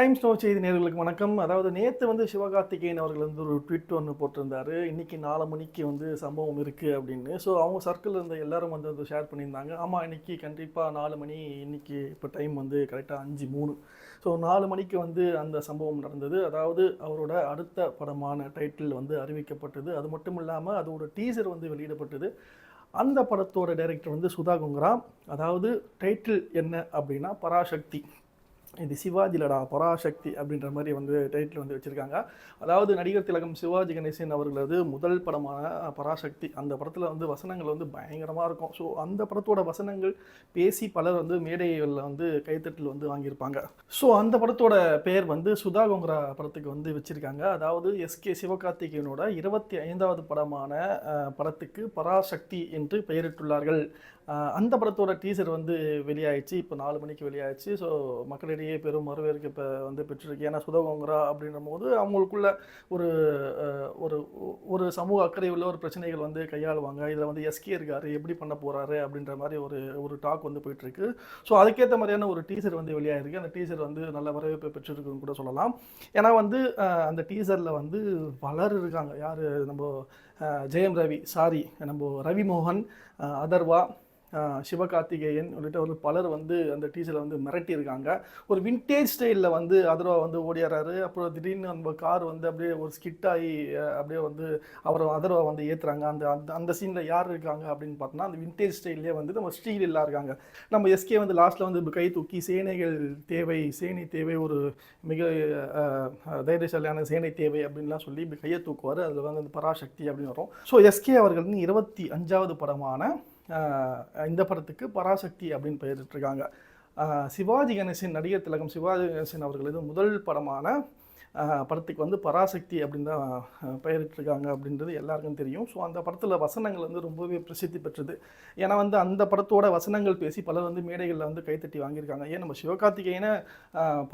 Times no செய்தி நேர்களுக்கு வணக்கம். அதாவது நேற்று வந்து சிவகார்த்திகேயன் அவர்கள் வந்து ஒரு ட்விட் ஒன்று போட்டிருந்தாரு. இன்னைக்கு நாலு மணிக்கு வந்து சம்பவம் இருக்குது அப்படின்னு. ஸோ அவங்க சர்க்கிள் இருந்த எல்லாரும் வந்து வந்து ஷேர் பண்ணியிருந்தாங்க. ஆமாம் இன்னைக்கு கண்டிப்பாக நாலு மணி இன்னைக்கு இப்போ டைம் வந்து கரெக்டாக அஞ்சு மூணு. ஸோ நாலு மணிக்கு வந்து அந்த சம்பவம் நடந்தது. அதாவது அவரோட அடுத்த படமான டைட்டில் வந்து அறிவிக்கப்பட்டது. அது மட்டும் இல்லாமல் அதோட டீசர் வந்து வெளியிடப்பட்டது. அந்த படத்தோட டைரக்டர் வந்து சுதா குங்கரா அதாவது டைட்டில் என்ன அப்படின்னா பராசக்தி. இது சிவாஜிலடா பராசக்தி அப்படின்ற மாதிரி வந்து டைட்டில் வந்து வச்சுருக்காங்க. அதாவது நடிகர் திலகம் சிவாஜி கணேசன் அவர்களது முதல் படமான பராசக்தி. அந்த படத்தில் வந்து வசனங்கள் வந்து பயங்கரமாக இருக்கும். ஸோ அந்த படத்தோட வசனங்கள் பேசி பலர் வந்து மேடைகளில் வந்து கைத்தட்டில் வந்து வாங்கியிருப்பாங்க. ஸோ அந்த படத்தோட பெயர் வந்து சுதா கோங்கரா படத்துக்கு வந்து வச்சுருக்காங்க. அதாவது எஸ்கே சிவகார்த்திகேயனோட இருபத்தி ஐந்தாவது படமான படத்துக்கு பராசக்தி என்று பெயரிட்டுள்ளார்கள். அந்த படத்தோட டீசர் வந்து வெளியாயிடுச்சு. இப்போ நாலு மணிக்கு வெளியாயிடுச்சு. ஸோ மக்களிடையே பெரும் வரவேற்பு இப்போ வந்து பெற்றிருக்கு. ஏன்னா சுதகோங்கரா அப்படின்ற போது அவங்களுக்குள்ள ஒரு ஒரு ஒரு சமூக அக்கறை உள்ள ஒரு பிரச்சனைகள் வந்து கையாளுவாங்க. இதில் வந்து எஸ்கே இருக்காரு எப்படி பண்ண போகிறாரு அப்படின்ற மாதிரி ஒரு ஒரு டாக் வந்து போயிட்டுருக்கு. ஸோ அதுக்கேற்ற மாதிரியான ஒரு டீசர் வந்து வெளியாயிருக்கு. அந்த டீசர் வந்து நல்ல வரவேற்பை பெற்றிருக்குன்னு கூட சொல்லலாம். ஏன்னா வந்து அந்த டீசரில் வந்து பலர் இருக்காங்க. யார்? நம்ம ஜெயம் ரவி சாரி நம்ம ரவி மோகன் அதர்வா சிவகார்த்திகேயன் உள்ளிட்ட ஒரு பலர் வந்து அந்த டீச்சரை வந்து மிரட்டியிருக்காங்க. ஒரு வின்டேஜ் ஸ்டைலில் வந்து அதர்வா வந்து ஓடியாராரு அப்புறம் திடீர்னு நம்ம கார் வந்து அப்படியே ஒரு ஸ்கிட்டாகி அப்படியே வந்து அவரை அதர்வா வந்து ஏற்றுறாங்க அந்த அந்த அந்த சீனில் யார் இருக்காங்க அப்படின்னு பார்த்தோம்னா அந்த வின்டேஜ் ஸ்டைல்லே வந்து நம்ம ஸ்டீல் எல்லாம் இருக்காங்க. நம்ம எஸ்கே வந்து லாஸ்ட்டில் வந்து கை தூக்கி சேனைகள் தேவை சேனை தேவை ஒரு மிக தைரியசாலியான சேனை தேவை அப்படின்லாம் சொல்லி இப்படி கையை தூக்குவார். அதில் வந்து அந்த பராசக்தி அப்படின்னு வரும். ஸோ எஸ்கே அவர்கள் இருபத்தி அஞ்சாவது படமான இந்த படத்துக்கு பராசக்தி அப்படின்னு பெயரிட்டிருக்காங்க. சிவாஜி கணேசன் நடிகர் திலகம் சிவாஜி கணேசன் அவர்களது முதல் படமான படத்துக்கு வந்து பராசக்தி அப்படின்னு தான் பெயரிட்டிருக்காங்க அப்படின்றது எல்லாருக்கும் தெரியும். ஸோ அந்த படத்தில் வசனங்கள் வந்து ரொம்பவே பிரசித்தி பெற்றது. ஏன்னா வந்து அந்த படத்தோட வசனங்கள் பேசி பலர் வந்து மேடைகளில் வந்து கைத்தட்டி வாங்கியிருக்காங்க. ஏன் நம்ம சிவகார்த்திகேயனை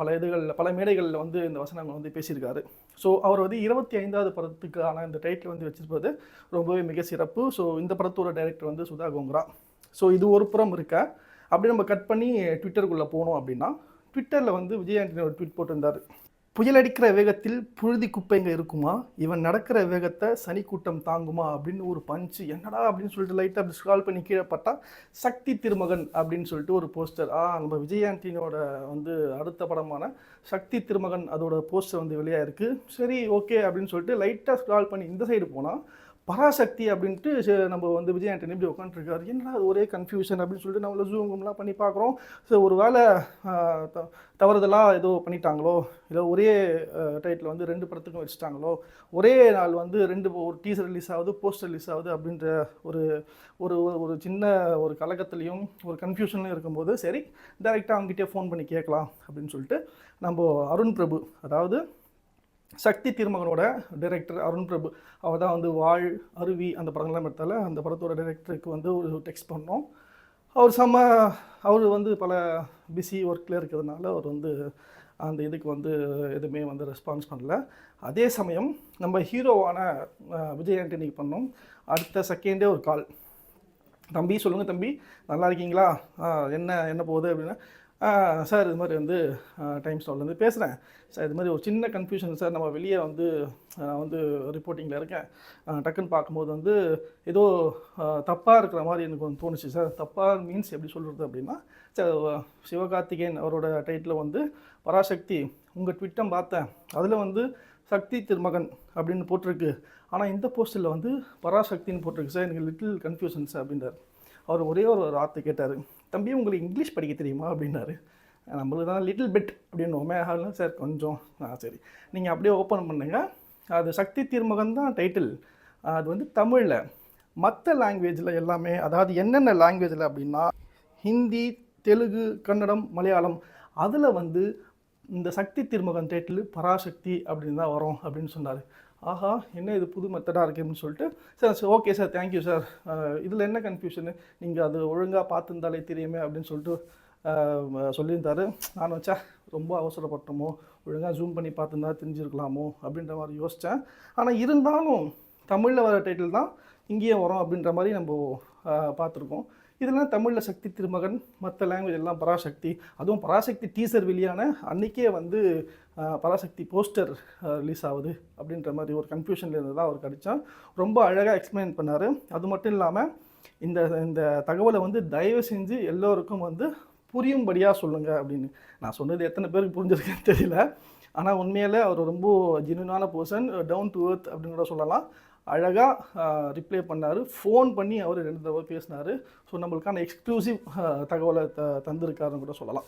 பல இதுகளில் பல மேடைகளில் வந்து இந்த வசனங்கள் வந்து பேசியிருக்காரு. ஸோ அவர் வந்து இருபத்தி ஐந்தாவது படத்துக்கான இந்த டைட்டில் வந்து வச்சிருப்பது ரொம்பவே மிக சிறப்பு. ஸோ இந்த படத்தோட டைரக்டர் வந்து சுதா கோங்கரா. ஸோ இது ஒரு புறம் இருக்க. அப்படி நம்ம கட் பண்ணி ட்விட்டருக்குள்ளே போனோம் அப்படின்னா ட்விட்டரில் வந்து விஜய் ஆண்டனி ஒரு ட்வீட் போட்டிருந்தார். புயலடிக்கிற வேகத்தில் புழுதி குப்பைங்க இருக்குமா? இவன் நடக்கிற வேகத்தை சனி கூட்டம் தாங்குமா? அப்படின்னு ஒரு பஞ்சு என்னடா அப்படின்னு சொல்லிட்டு லைட்டாக அப்படி ஸ்க்ரால் பண்ணி கீழே பார்த்தா சக்தி திருமகன் அப்படின்னு சொல்லிட்டு ஒரு போஸ்டர் ஆ நம்ம விஜய் வந்து அடுத்த படமான சக்தி திருமகன் அதோட போஸ்டர் வந்து வெளியாயிருக்கு. சரி ஓகே அப்படின்னு சொல்லிட்டு லைட்டாக ஸ்க்ரால் பண்ணி இந்த சைடு போனால் பராசக்தி அப்படின்ட்டு நம்ம வந்து விஜய் ஆண்டனி இப்படி உட்காந்துருக்காரு என்ன அது ஒரே கன்ஃபியூஷன் அப்படின்னு சொல்லிட்டு நம்மள ஜூம்லாம் பண்ணி பார்க்குறோம். ஸோ ஒரு வேளை தவறுதலாக ஏதோ பண்ணிட்டாங்களோ இல்லை ஒரே டைட்டில் வந்து ரெண்டு படத்துக்கும் வச்சுட்டாங்களோ ஒரே நாள் வந்து ரெண்டு ஒரு டீசர் ரிலீஸ் ஆகுது போஸ்டர் ரிலீஸ் ஆகுது அப்படின்ற ஒரு ஒரு ஒரு- சின்ன ஒரு கலக்கத்துலேயும் ஒரு கன்ஃபியூஷன்லையும் இருக்கும்போது சரி டைரெக்டாக அவங்ககிட்டயே ஃபோன் பண்ணி கேட்கலாம் அப்படின்னு சொல்லிட்டு நம்ம அருண் பிரபு அதாவது சக்தி திருமகனோட டைரக்டர் அருண் பிரபு அவர் தான் வந்து வாழ் அருவி அந்த படங்கள்லாம் எடுத்தால அந்த படத்தோட டைரக்டருக்கு வந்து ஒரு டெக்ஸ்ட் பண்ணோம். அவர் செம்ம அவர் வந்து பல பிஸி ஒர்க்கில் இருக்கிறதுனால அவர் வந்து அந்த இதுக்கு வந்து எதுவுமே வந்து ரெஸ்பான்ஸ் பண்ணல. அதே சமயம் நம்ம ஹீரோவான விஜய் ஆண்டனிக்கு பண்ணோம். அடுத்த செகண்டே ஒரு கால் தம்பி சொல்லுங்கள் தம்பி. நல்லா இருக்கீங்களா? என்ன என்ன போகுது அப்படின்னா. சார் இது மாதிரி வந்து டைம் ஸ்டால்லேருந்து பேசுகிறேன் சார் இது மாதிரி ஒரு சின்ன கன்ஃபியூஷன் சார் நம்ம வெளியே வந்து நான் வந்து ரிப்போர்ட்டிங்கில் இருக்கேன். டக்குன்னு பார்க்கும்போது வந்து ஏதோ தப்பாக இருக்கிற மாதிரி எனக்கு வந்து தோணுச்சு சார். தப்பாக மீன்ஸ் எப்படி சொல்கிறது அப்படின்னா சார் சிவகார்த்திகேயன் அவரோட டைட்டில் வந்து பராசக்தி உங்கள் ட்விட்டம் பார்த்தேன். அதில் வந்து சக்தி திருமகன் அப்படின்னு போட்டிருக்கு. ஆனால் இந்த போஸ்டில் வந்து பராசக்தின்னு போட்டிருக்கு சார். எனக்கு லிட்டில் கன்ஃபியூஷன் சார் அப்படின்றார். அவர் ஒரே ஒரு வார்த்தை கேட்டார். தம்பி உங்களுக்கு இங்கிலீஷ் படிக்க தெரியுமா? அப்படின்னாரு. நம்மளுக்கு தான் லிட்டில் பிட் அப்படின்னுவோமே. அதெல்லாம் சார் கொஞ்சம். ஆ சரி. நீங்கள் அப்படியே ஓப்பன் பண்ணுங்கள் அது சக்தி தீர்மகம் தான் டைட்டில் அது வந்து தமிழில். மற்ற லாங்குவேஜில் எல்லாமே அதாவது என்னென்ன லாங்குவேஜில் அப்படின்னா ஹிந்தி தெலுங்கு கன்னடம் மலையாளம் அதில் வந்து இந்த சக்தி திருமகன் டைட்டில் பராசக்தி அப்படின்னு தான் வரும் அப்படின்னு சொன்னார். ஆஹா என்ன இது புது மெத்தடாக இருக்கு அப்படின்னு சொல்லிட்டு sir sir okay sir thank you sir. இதில் என்ன கன்ஃபியூஷனு நீங்கள் அது ஒழுங்காக பார்த்துருந்தாலே தெரியுமே அப்படின்னு சொல்லிட்டு சொல்லியிருந்தாரு. நான் வச்சா ரொம்ப அவசரப்பட்டோமோ? ஒழுங்காக ஜூம் பண்ணி பார்த்துருந்தா தெரிஞ்சிருக்கலாமோ? அப்படின்ற மாதிரி யோசித்தேன் ஆனால் இருந்தாலும் தமிழில் வர டைட்டில் தான் இங்கேயே வரும் அப்படின்ற மாதிரி நம்ம பார்த்துருக்கோம். இதெல்லாம் தமிழில் சக்தி திருமகன் மற்ற லாங்குவேஜ் எல்லாம் பராசக்தி. அதுவும் பராசக்தி டீசர் வெளியான அன்றைக்கே வந்து பராசக்தி போஸ்டர் ரிலீஸ் ஆகுது அப்படின்ற மாதிரி ஒரு கன்ஃபியூஷனில் இருந்து தான் அவர் கிடைச்சா ரொம்ப அழகாக எக்ஸ்பிளைன் பண்ணார். அது மட்டும் இல்லாமல் இந்த இந்த தகவலை வந்து தயவு செஞ்சு எல்லோருக்கும் வந்து புரியும்படியாக சொல்லுங்கள் அப்படின்னு. நான் சொன்னது எத்தனை பேருக்கு புரிஞ்சிருக்கேன்னு தெரியல. ஆனால் உண்மையிலே அவர் ரொம்ப ஜென்யூனான பர்சன் டவுன் டு எர்த் அப்படின்னு கூட சொல்லலாம். அழகாக ரிப்ளை பண்ணார். ஃபோன் பண்ணி அவர் ரெண்டு தடவை பேசினார். ஸோ நம்மளுக்கான எக்ஸ்க்ளூசிவ் தகவலை த தந்திருக்காருன்னு கூட சொல்லலாம்.